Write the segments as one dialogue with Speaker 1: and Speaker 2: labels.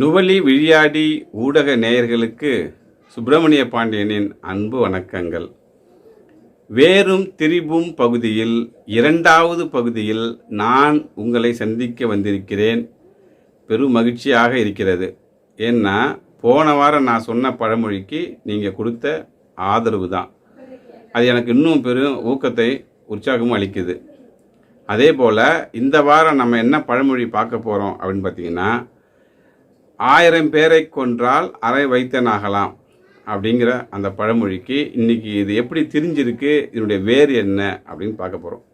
Speaker 1: நுவலி விழியாடி ஊடக நேயர்களுக்கு சுப்பிரமணிய பாண்டியனின் அன்பு வணக்கங்கள். வேறும் திரிபும் பகுதியில் இரண்டாவது பகுதியில் நான் உங்களை சந்திக்க வந்திருக்கிறேன். பெரும் மகிழ்ச்சியாக இருக்கிறது. ஏன்னா போன வாரம் நான் சொன்ன பழமொழிக்கு நீங்கள் கொடுத்த ஆதரவு தான். அது எனக்கு இன்னும் பெரும் ஊக்கத்தை உற்சாகமும் அளிக்குது. அதே போல் இந்த வாரம் நம்ம என்ன பழமொழி பார்க்க போகிறோம் அப்படின்னு பார்த்தீங்கன்னா ஆயிரம் பேரை கொன்றால் அரை வைத்தனாகலாம் அப்படிங்கிற அந்த பழமொழிக்கு இன்றைக்கி இது எப்படி தெரிஞ்சிருக்கு இதனுடைய வேறு என்ன அப்படின்னு பார்க்க போகிறோம்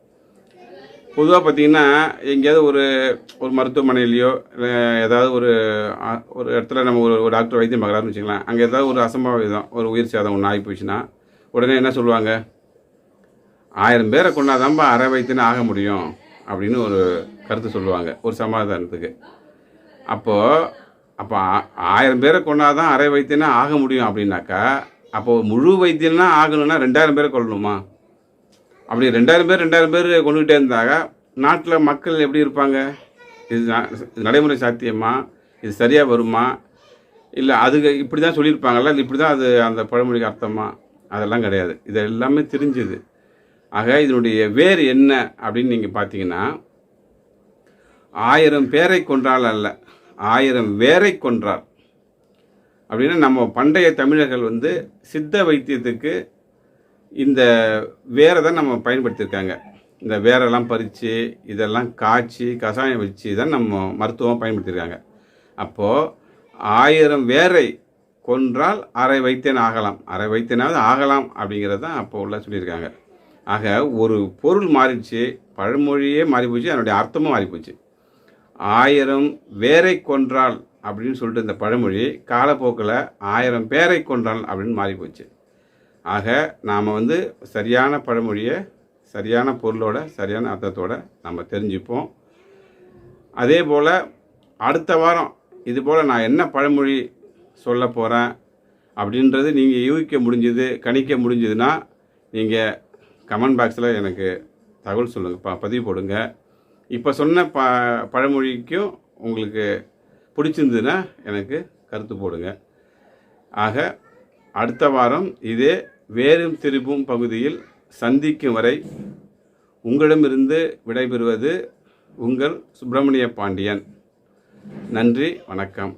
Speaker 1: பொதுவாக பார்த்தீங்கன்னா எங்கேயாவது ஒரு ஒரு மருத்துவமனையிலையோ இல்லை ஏதாவது ஒரு ஒரு இடத்துல நம்ம ஒரு ஒரு டாக்டர் வைத்தியம் பார்க்குறாருன்னு வச்சுக்கலாம் அங்கே ஏதாவது ஒரு அசம்பாவிதம் ஒரு உயிர் சேதம் ஒன்று ஆகி போச்சுன்னா உடனே என்ன சொல்லுவாங்க? ஆயிரம் பேரை கொண்டாதான்பா அரை வைத்தியன்னு ஆக முடியும் அப்படின்னு ஒரு கருத்து சொல்லுவாங்க ஒரு சமாதானத்துக்கு. அப்போது அப்போ ஆ- ஆயிரம் பேரை கொண்டாதான் அரை வைத்தியனா ஆக முடியும் அப்படின்னாக்கா அப்போது முழு வைத்தியம்னா ஆகணும்னா ரெண்டாயிரம் பேரை கொள்ளணுமா அப்படி ரெண்டாயிரம் பேர் ரெண்டாயிரம் பேர் கொண்டுகிட்டே இருந்தாங்க நாட்டில் மக்கள் எப்படி இருப்பாங்க? இது இது நடைமுறை சாத்தியமா? இது சரியாக வருமா? இல்லை அதுக்கு இப்படி தான் சொல்லியிருப்பாங்கல்ல இல்லை இப்படி தான் அது அந்த பழமொழிக்கு அர்த்தமா? அதெல்லாம் கிடையாது. இது எல்லாமே தெரிஞ்சுது. ஆக இதனுடைய வேர் என்ன அப்படின்னு நீங்கள் பார்த்தீங்கன்னா ஆயிரம் பேரை கொன்றால் அல்ல. ஆயிரம் வேரை கொன்றார். அப்படின்னா நம்ம பண்டைய தமிழர்கள் வந்து சித்த வைத்தியத்துக்கு இந்த வேரை தான் நம்ம பயன்படுத்தியிருக்காங்க. இந்த வேரெல்லாம் பறித்து இதெல்லாம் காய்ச்சி கஷாயம் வச்சு தான் நம்ம மருத்துவம் பயன்படுத்தியிருக்காங்க. அப்போது ஆயிரம் வேரை கொன்றால் அரை வைத்தியன் ஆகலாம். அரை வைத்தியனாவது ஆகலாம் அப்படிங்கிறது தான் அப்போ உள்ள சொல்லியிருக்காங்க. ஆக ஒரு பொருள் மாறிடுச்சு பழமொழியே மாறி போச்சு அதனுடைய அர்த்தமும் மாறி போச்சு ஆயிரம் வேரை கொன்றால் அப்படின்னு சொல்லிட்டு இந்த பழமொழி காலப்போக்கில் ஆயிரம் பேரை கொன்றால் அப்படின்னு மாறி போச்சு ஆக நாம் வந்து சரியான பழமொழியை சரியான பொருளோட சரியான அர்த்தத்தோடு நம்ம தெரிஞ்சுப்போம். அதே போல் அடுத்த வாரம் இது போல் நான் என்ன பழமொழி சொல்ல போகிறேன் அப்படின்றது நீங்கள் யூகிக்க முடிஞ்சது கணிக்க முடிஞ்சதுன்னா நீங்கள் கமெண்ட் பாக்ஸில் எனக்கு தகவல் சொல்லுங்கள் ப பதிவு போடுங்க. இப்போ சொன்ன ப பழமொழிக்கும் உங்களுக்கு பிடிச்சிருந்ததுன்னா எனக்கு கருத்து போடுங்க. ஆக அடுத்த வாரம் இதே வேறும் திரும்பும் பகுதியில் சந்திக்கும் வரை உங்களிடமிருந்து விடைபெறுவது உங்கள் சுப்பிரமணிய பாண்டியன். நன்றி வணக்கம்.